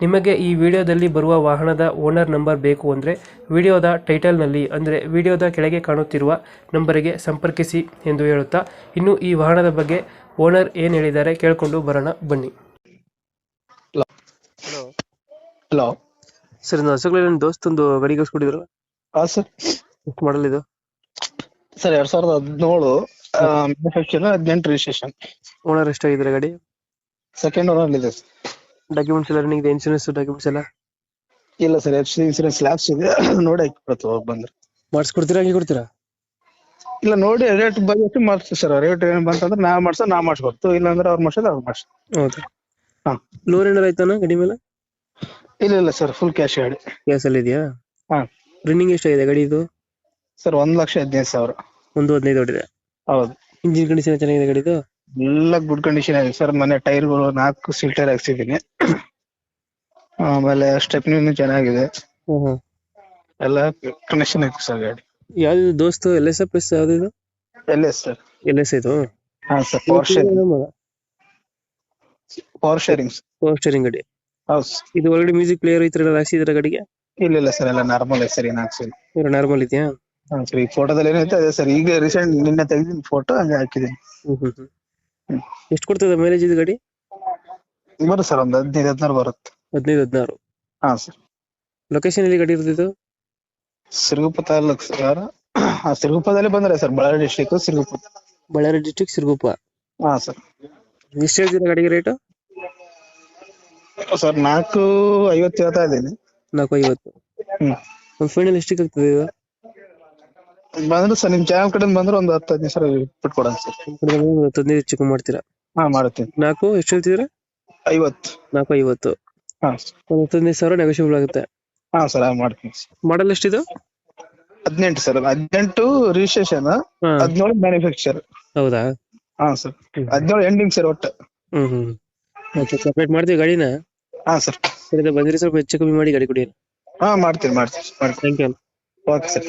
ನಿಮಗೆ ಈ ವಿಡಿಯೋದಲ್ಲಿ ಬರುವ ವಾಹನದ ಓನರ್ ನಂಬರ್ ಬೇಕು ಅಂದರೆ ವಿಡಿಯೋದ ಟೈಟಲ್ನಲ್ಲಿ ಅಂದರೆ ವಿಡಿಯೋದ ಕೆಳಗೆ ಕಾಣುತ್ತಿರುವ ನಂಬರಿಗೆ ಸಂಪರ್ಕಿಸಿ ಎಂದು ಹೇಳುತ್ತಾ ಇನ್ನು ಈ ವಾಹನದ ಬಗ್ಗೆ ಓನರ್ ಏನು ಹೇಳಿದ್ದಾರೆ ಕೇಳಿಕೊಂಡು ಬರೋಣ ಬನ್ನಿ. ಹಲೋ. ಹಲೋ. ಹಲೋ ಸರ್ ಇದು ಹೊಸಗಳಲ್ಲಿ ದೋಸ್ತೊಂದು ಗಾಡಿ ಕಳಿಸ್ಕೊಟ್ಟಿದ್ರು. ಹಾ ಸರ್. ಎಷ್ಟು ಮಾಡಲ್ ಇದು? ಸರ್ ಎರಡ್ ಸಾವಿರದ ಹದಿನೇಳು ಮ್ಯಾನುಫ್ಯಾಕ್ಚರ್ ಹದಿನೆಂಟು ರಿಜಿಸ್ಟ್ರೇಷನ್ ಓನರ್ ಎಷ್ಟಾಗಿದ್ದಾರೆ ಗಾಡಿ? ಸೆಕೆಂಡ್ ಓನರ್ ಇದೆ sir. ಡಾಕ್ಯುಮೆಂಟ್ಸ್ ಎಲ್ಲ ರನ್ನಿಂಗ್ ಇನ್ಶೂರೆನ್ಸ್ ಡಾಕ್ಯುಮೆಂಟ್ಸ್ ಎಲ್ಲ? ಇಲ್ಲ sir F C insurance lapse ಇದೆ. ನೋಡಿ ಹಾಕಿಬಿಡ್ತು ಹೋಗಿ ಬಂದ್ರೆ. ಮಾಡಿಸ್ಕೊಡ್ತೀರಾ ಹಂಗೆ ಕೊಡ್ತೀರಾ? ಇಲ್ಲ ನೋಡಿ ರೇಟ್ ಬಗ್ಗೆ ಮಾಡಿಸ್ತೀವಿ ಸರ್. ರೇಟ್ ಏನ್ ಬಂತಂದ್ರೆ ನಾ ಮಾಡ್ಸೋ ನಾ ಮಾಡಿಸ್ಕೊಡ್ತು ಇಲ್ಲ ಅಂದ್ರೆ ಅವ್ರು ಮಾಡ್ಸೋದು ಅವ್ರು ಮಾಡ್ಸೋ ಹೌದು. ಹಾ. ಲೋನ್ ಏನಾರು ಆಯ್ತಾನ ಗಡಿ ಮೇಲೆ? ಇಲ್ಲ ಇಲ್ಲ ಸರ್ ಫುಲ್ ಕ್ಯಾಶ್ ಗಾಡಿ. ಕ್ಯಾಶ್ ಅಲ್ಲಿ ಇದೆಯಾ? ಹಾ. ರನ್ನಿಂಗ್ ಎಷ್ಟಾಗಿದೆ ಗಡಿ ಇದು ಸರ್ ಒಂದ್ ಲಕ್ಷ ಹದಿನೈದು ಸಾವಿರ. ಒಂದು ಹದಿನೈದು ಹೊಡಿದೆ ಹೌದು. ಇಂಜಿನ್ ಕಂಡೀಷನ್ ಚೆನ್ನಾಗಿದೆ ಗಾಡಿದು? ಎಲ್ಲ ಗುಡ್ ಕಂಡೀಷನ್ ಆಗಿದೆ. ಸರ್ ಮನೆ ಟೈರ್ಗಳು ನಾಲ್ಕು ಸಿಲ್ಟರ್ ಟೈರ್ ಹಾಕ್ಸಿದ್ದೀನಿ. ಆಮೇಲೆ ಸ್ಟೆಪ್ನಿ ಚೆನ್ನಾಗಿದೆ. ಹ್ಮ್ ಎಲ್ಲ ಕನೆಕ್ಷನ್ ಐತೆ ಸರ್ ಗಾಡಿ. ಯಾವ್ದು ದೋಸ್ತು ಎಲ್ ಎಸ್ ಪ್ಲಸ್ ಯಾವ್ದು ಇದು? L S sir L S ಇದು? ಹಾ sir power steering power steering power steering ಗಾಡಿ. ಹೌದು ಇದು ಒಳಗಡೆ ಮ್ಯೂಸಿಕ್ ಪ್ಲೇಯರ್ ಐತ್ರಿ ತರ ಎಲ್ಲ ಹಾಕ್ಸಿದ್ರ ಗಾಡಿಗೆ? ಇಲ್ಲ ಇಲ್ಲ ಸರ್ ಎಲ್ಲ ನಾರ್ಮಲ್ ಸರ್ ಏನು ಹಾಕ್ಸಿಲ್ಲ. ಇವ್ರು ನಾರ್ಮಲ್ ಇದೆಯಾ? ಹಾ ಸರ್ ಈ ಫೋಟೋದಲ್ಲಿ ಏನೈತೆ ಅದೇ ಸರ್ ಈಗ ರೀಸೆಂಟ್ ನಿನ್ನೆ ತೆಗೆದಿನ ಫೋಟೋ ಹಂಗೆ ಹಾಕಿದ್ದೀನಿ. ಹ್ಮ್ ಹ್ಮ್ ಹ್ಮ್. ಎಷ್ಟು ಕೊಡ್ತದೆ ಮೈಲೇಜ್ ಇದು ಗಾಡಿ? ಬರುತ್ತೆ ಸರ್ ಒಂದು ಹದಿನೈದು ಹದಿನಾರು ಬರುತ್ತೆ. ಹದಿನೈದು ಹದಿನಾರು. ಹಾ ಸರ್. ಲೊಕೇಶನ್ ಎಲ್ಲಿ ಗಾಡಿ ಇರ್ತಿದ್ದು ಸಿರುಗುಪ್ಪ ತಾಲೂಕು ಸರ್. ಸಿರುಗುಪ್ಪದಲ್ಲಿ ಬಂದ್ರೆ sir Ballari district Siruguppa. Ballari district Siruguppa. ಹಾ ಸರ್. ಎಷ್ಟು ಹೇಳ್ತೀರಾ ಗಾಡಿಗೆ ರೇಟು ಸರ್ ನಾಲ್ಕು ಐವತ್ತು ಹೇಳ್ತಾ ಇದ್ದೀನಿ. ನಾಲ್ಕು ಐವತ್ತು. ಹ್ಮ್. ಒಂದು ಫೈನಲ್ ಎಷ್ಟಕ್ಕೆ ಆಗ್ತದೆ ಇದು? ಬಂದ್ರೆ ಸರ್ ನಿಮ್ ಚಾನಲ್ ಕಡೆ ಬಂದ್ರೆ ಒಂದು ಹತ್ತು ಹದಿನೈದು ಸರ್ ಬಿಟ್ಕೊಡೋಣ ಸರ್. ನಮ್ ಕಡೆ ಬಂದ್ರೆ ಒಂದು ಹದಿನೈದು ಕಮ್ಮಿ ಮಾಡ್ತೀರಾ? ಹಾ ಮಾಡ್ತೀನಿ. ನಾಲ್ಕು ಎಷ್ಟು ಹೇಳ್ತಿದ್ರೆ ಐವತ್ತು. ನಾಲ್ಕು ಐವತ್ತು. ಹಾ. ಒಂದು ಹದಿನೈದು ಸಾವಿರ ನೆಗೋಷಿಯಬಲ್ ಆಗುತ್ತೆ. ಹಾ ಸರ್ ಮಾಡ್ತೀನಿ ಮಾಡಲ್ ಎಷ್ಟಿದು? ಹದಿನೆಂಟು ಸರ್ ಹದಿನೆಂಟು ರಿಜಿಸ್ಟ್ರೇಷನ್ ಹಾ. ಹದಿನೇಳು ಮ್ಯಾನುಫ್ಯಾಕ್ಚರ್ ಹೌದಾ? ಹಾ ಸರ್. ಹದಿನೇಳು ಎಂಡಿಂಗ್ ಸರ್ ಒಟ್ಟು. ಹ್ಮ್ ಹ್ಮ್. ಸಪರೇಟ್ ಸಪ್ರೇಟ್ ಮಾಡ್ತೀವಿ ಗಾಡಿನ? ಹಾ ಸರ್. ಸರಿ ಬಂದಿರಿ ಸ್ವಲ್ಪ ಹೆಚ್ಚು ಕಮ್ಮಿ ಮಾಡಿ ಗಾಡಿ ಕೊಡಿ. ಹಾ ಮಾಡ್ತೀನಿ ಮಾಡ್ತೀನಿ ಮಾಡ್ತೀನಿ. Thank you okay sir.